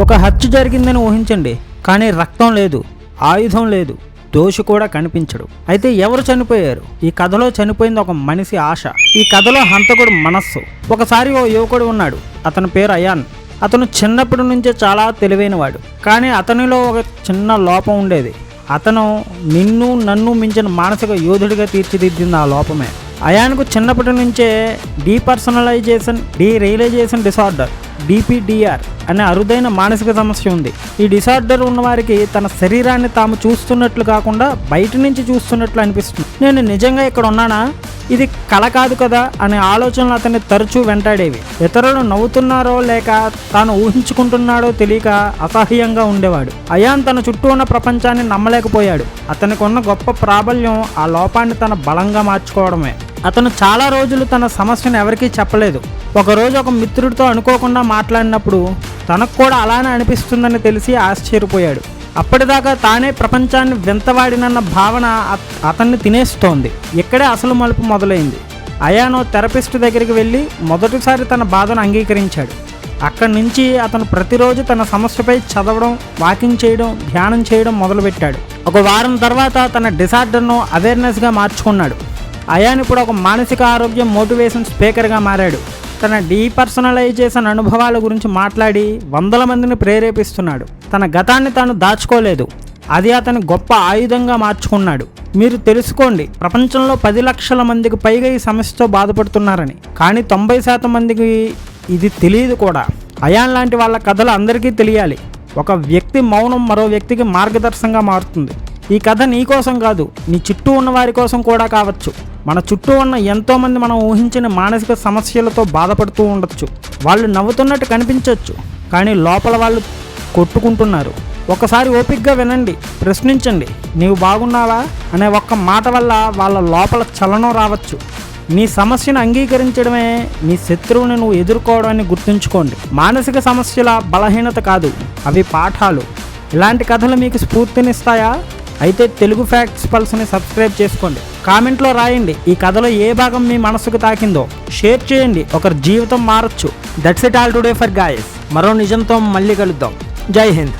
ఒక హత్య జరిగిందని ఊహించండి కానీ రక్తం లేదు ఆయుధం లేదు దోషి కూడా కనిపించడు. అయితే ఎవరు చనిపోయారు? ఈ కథలో చనిపోయింది ఒక మనిషి ఆశ. ఈ కథలో హంతకుడు మనస్సు. ఒకసారి ఓ యువకుడు ఉన్నాడు అతని పేరు అయాన్. అతను చిన్నప్పటి నుంచే చాలా తెలివైనవాడు కానీ అతనిలో ఒక చిన్న లోపం ఉండేది. అతను నిన్ను నన్ను మించిన మానసిక యోధుడిగా తీర్చిదిద్దింది ఆ లోపమే. అయాన్కు చిన్నప్పటి నుంచే డీపర్సనలైజేషన్ డీరియలైజేషన్ డిసార్డర్. డిపిడిఆర్ అనే అరుదైన మానసిక సమస్య ఉంది. ఈ డిసార్డర్ ఉన్నవారికి తన శరీరాన్ని తాము చూస్తున్నట్లు కాకుండా బయట నుంచి చూస్తున్నట్లు అనిపిస్తుంది. నేను నిజంగా ఇక్కడ ఉన్నానా? ఇది కళ కాదు కదా అనే ఆలోచనలు అతన్ని తరచూ వెంటాడేవి. ఇతరులు నవ్వుతున్నారో లేక తాను ఊహించుకుంటున్నాడో తెలియక అసహ్యంగా ఉండేవాడు. అయాన్ తన చుట్టూ ఉన్న ప్రపంచాన్ని నమ్మలేకపోయాడు. అతనికి ఉన్న గొప్ప ప్రాబల్యం ఆ లోపాన్ని తన బలంగా మార్చుకోవడమే. అతను చాలా రోజులు తన సమస్యను ఎవరికీ చెప్పలేదు. ఒకరోజు ఒక మిత్రుడితో అనుకోకుండా మాట్లాడినప్పుడు తనకు కూడా అలానే అనిపిస్తుందని తెలిసి ఆశ్చర్యపోయాడు. అప్పటిదాకా తానే ప్రపంచాన్ని వింతవాడినన్న భావన అతన్ని తినేస్తోంది. ఇక్కడే అసలు మలుపు మొదలైంది. అయానో థెరపిస్ట్ దగ్గరికి వెళ్ళి మొదటిసారి తన బాధను అంగీకరించాడు. అక్కడి నుంచి అతను ప్రతిరోజు తన సమస్యపై చదవడం వాకింగ్ చేయడం ధ్యానం చేయడం మొదలుపెట్టాడు. ఒక వారం తర్వాత తన డిసార్డర్ను అవేర్నెస్గా మార్చుకున్నాడు. అయాన్ ఇప్పుడు ఒక మానసిక ఆరోగ్యం మోటివేషన్ స్పీకర్గా మారాడు. తన డీపర్సనలైజేషన్ అనుభవాల గురించి మాట్లాడి వందల మందిని ప్రేరేపిస్తున్నాడు. తన గతాన్ని తాను దాచుకోలేదు. అది అతని గొప్ప ఆయుధంగా మార్చుకున్నాడు. మీరు తెలుసుకోండి ప్రపంచంలో పది లక్షల మందికి పైగా ఈ సమస్యతో బాధపడుతున్నారని. కానీ తొంభై శాతం మందికి ఇది తెలియదు కూడా. అయాన్ లాంటి వాళ్ళ కథలు అందరికీ తెలియాలి. ఒక వ్యక్తి మౌనం మరో వ్యక్తికి మార్గదర్శంగా మారుతుంది. ఈ కథ నీ కోసం కాదు నీ చుట్టూ ఉన్న వారి కోసం కూడా కావచ్చు. మన చుట్టూ ఉన్న ఎంతోమంది మనం ఊహించిన మానసిక సమస్యలతో బాధపడుతూ ఉండొచ్చు. వాళ్ళు నవ్వుతున్నట్టు కనిపించవచ్చు కానీ లోపల వాళ్ళు కొట్టుకుంటున్నారు. ఒకసారి ఓపిక్గా వినండి ప్రశ్నించండి. నీవు బాగున్నావా? అనే ఒక్క మాట వల్ల వాళ్ళ లోపల చలనం రావచ్చు. నీ సమస్యను అంగీకరించడమే నీ శత్రువుని నువ్వు ఎదుర్కోవడాన్ని గుర్తుంచుకోండి. మానసిక సమస్యల బలహీనత కాదు అవి పాఠాలు. ఇలాంటి కథలు మీకు స్ఫూర్తినిస్తాయా? అయితే తెలుగు ఫ్యాక్ట్స్ పల్స్ని సబ్స్క్రైబ్ చేసుకోండి. కామెంట్లో రాయండి. ఈ కథలో ఏ భాగం మీ మనసుకు తాకిందో షేర్ చేయండి. ఒకరి జీవితం మారచ్చు. That's it all today for guys మరో నిజంతో మళ్ళీ కలుద్దాం. జై హింద్.